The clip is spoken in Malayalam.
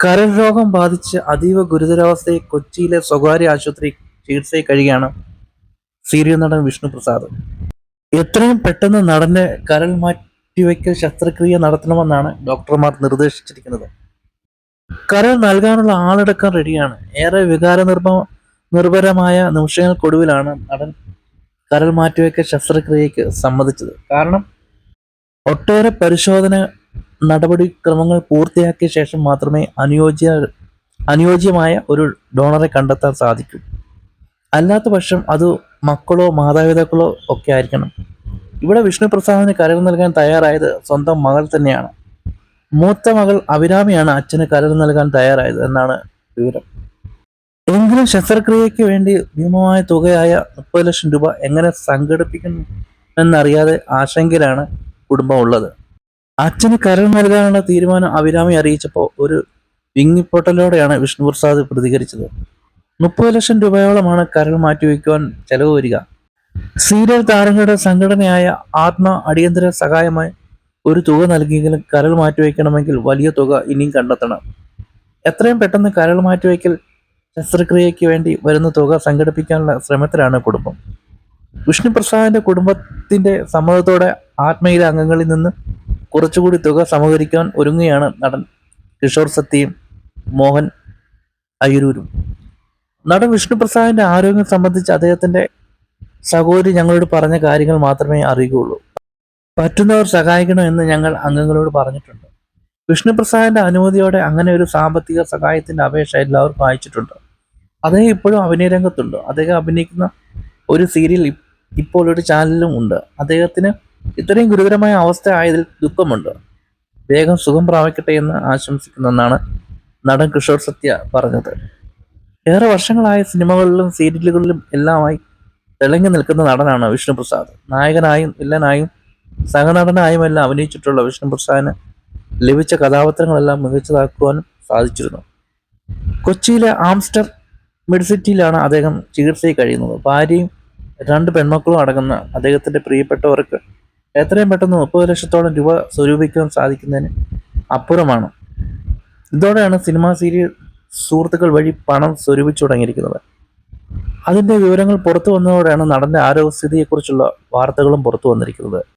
കരൾ രോഗം ബാധിച്ച് അതീവ ഗുരുതരാവസ്ഥയിൽ കൊച്ചിയിലെ സ്വകാര്യ ആശുപത്രി ചികിത്സയിൽ കഴിയുകയാണ് സീരിയൽ നടൻ വിഷ്ണു പ്രസാദ്. എത്രയും പെട്ടെന്ന് നടന് കരൾ മാറ്റിവെക്കൽ ശസ്ത്രക്രിയ നടത്തണമെന്നാണ് ഡോക്ടർമാർ നിർദ്ദേശിച്ചിരിക്കുന്നത്. കരൾ നൽകാനുള്ള ആളെടുക്കാൻ റെഡിയാണ്. ഏറെ വികാര നിർഭ നിർഭരമായ നിമിഷങ്ങൾക്കൊടുവിലാണ് നടൻ കരൾ മാറ്റിവെക്കൽ ശസ്ത്രക്രിയയ്ക്ക് സമ്മതിച്ചത്. കാരണം ഒട്ടേറെ പരിശോധന നടപടിക്രമങ്ങൾ പൂർത്തിയാക്കിയ ശേഷം മാത്രമേ അനുയോജ്യ അനുയോജ്യമായ ഒരു ഡോണറെ കണ്ടെത്താൻ സാധിക്കൂ. അല്ലാത്ത പക്ഷം അത് മക്കളോ മാതാപിതാക്കളോ ഒക്കെ ആയിരിക്കണം. ഇവിടെ വിഷ്ണു പ്രസാദിന് കരൾ നൽകാൻ തയ്യാറായത് സ്വന്തം മകൾ തന്നെയാണ്. മൂത്ത മകൾ അഭിരാമിയാണ് അച്ഛന് കരൾ നൽകാൻ തയ്യാറായത് എന്നാണ് വിവരം. എങ്കിലും ശസ്ത്രക്രിയയ്ക്ക് വേണ്ടി ഭീമമായ തുകയായ മുപ്പത് ലക്ഷം രൂപ എങ്ങനെ സംഘടിപ്പിക്കുന്നു എന്നറിയാതെ ആശങ്കയിലാണ് കുടുംബം ഉള്ളത്. അച്ഛന് കരൾ നൽകാനുള്ള തീരുമാനം അഭിരാമി അറിയിച്ചപ്പോൾ ഒരു വിങ്ങിപ്പൊട്ടലോടെയാണ് വിഷ്ണു പ്രസാദ് പ്രതികരിച്ചത്. മുപ്പത് ലക്ഷം രൂപയോളമാണ് കരൾ മാറ്റിവെക്കുവാൻ ചെലവ് വരിക. സീരിയൽ താരങ്ങളുടെ സംഘടനയായ ആത്മ അടിയന്തര സഹായമായി ഒരു തുക നൽകിയെങ്കിലും കരൾ മാറ്റിവെക്കണമെങ്കിൽ വലിയ തുക ഇനിയും കണ്ടെത്തണം. എത്രയും പെട്ടെന്ന് കരൾ മാറ്റിവെക്കൽ ശസ്ത്രക്രിയയ്ക്ക് വേണ്ടി വരുന്ന തുക സംഘടിപ്പിക്കാനുള്ള ശ്രമത്തിലാണ് കുടുംബം. വിഷ്ണുപ്രസാദിന്റെ കുടുംബത്തിന്റെ സമ്മതത്തോടെ ആത്മയിലെ അംഗങ്ങളിൽ നിന്ന് കുറച്ചുകൂടി തുക സമകരിക്കാൻ ഒരുങ്ങുകയാണ് നടൻ കിഷോർ സത്യയും മോഹൻ അയ്യൂരും നടൻ വിഷ്ണുപ്രസാദിന്റെ ആരോഗ്യം സംബന്ധിച്ച് അദ്ദേഹത്തിന്റെ സഹോദരി ഞങ്ങളോട് പറഞ്ഞ കാര്യങ്ങൾ മാത്രമേ അറിയുകയുള്ളൂ. പറ്റുന്നവർ സഹായിക്കണമെന്ന് ഞങ്ങൾ അംഗങ്ങളോട് പറഞ്ഞിട്ടുണ്ട്. വിഷ്ണുപ്രസാദിന്റെ അനുമതിയോടെ അങ്ങനെ ഒരു സാമ്പത്തിക സഹായത്തിന്റെ അപേക്ഷ എല്ലാവർക്കും അയച്ചിട്ടുണ്ട്. അദ്ദേഹം ഇപ്പോഴും അഭിനയ രംഗത്തുണ്ട്. അദ്ദേഹം അഭിനയിക്കുന്ന ഒരു സീരിയൽ ഇപ്പോൾ ഒരു ചാനലിലും ഉണ്ട്. അദ്ദേഹത്തിന് ഇത്രയും ഗുരുതരമായ അവസ്ഥ ആയതിൽ ദുഃഖമുണ്ട്. വേഗം സുഖം പ്രാപിക്കട്ടെ എന്ന് ആശംസിക്കുന്നെന്നാണ് നടൻ കിഷോർ സത്യ പറഞ്ഞത്. ഏറെ വർഷങ്ങളായ സിനിമകളിലും സീരിയലുകളിലും എല്ലാമായി തിളങ്ങി നിൽക്കുന്ന നടനാണ് വിഷ്ണുപ്രസാദ്. നായകനായും വില്ലനായും സഹനടനായും എല്ലാം അഭിനയിച്ചിട്ടുള്ള വിഷ്ണുപ്രസാദിന് ലഭിച്ച കഥാപാത്രങ്ങളെല്ലാം മികച്ചതാക്കുവാനും സാധിച്ചിരുന്നു. കൊച്ചിയിലെ ആംസ്റ്റർ മെഡിസിറ്റിയിലാണ് അദ്ദേഹം ചികിത്സയിൽ കഴിയുന്നത്. ഭാര്യയും രണ്ട് പെൺമക്കളും അടങ്ങുന്ന അദ്ദേഹത്തിന്റെ പ്രിയപ്പെട്ടവർക്ക് എത്രയും പെട്ടെന്ന് മുപ്പത് ലക്ഷത്തോളം രൂപ സ്വരൂപിക്കാൻ സാധിക്കുന്നതിന് അപ്പുറമാണ്. ഇതോടെയാണ് സിനിമാ സീരിയൽ സുഹൃത്തുക്കൾ വഴി പണം സ്വരൂപിച്ചു തുടങ്ങിയിരിക്കുന്നത്. അതിന്റെ വിവരങ്ങൾ പുറത്തു വന്നതോടെയാണ് നടന്റെ ആരോഗ്യസ്ഥിതിയെക്കുറിച്ചുള്ള വാർത്തകളും പുറത്തു വന്നിരിക്കുന്നത്.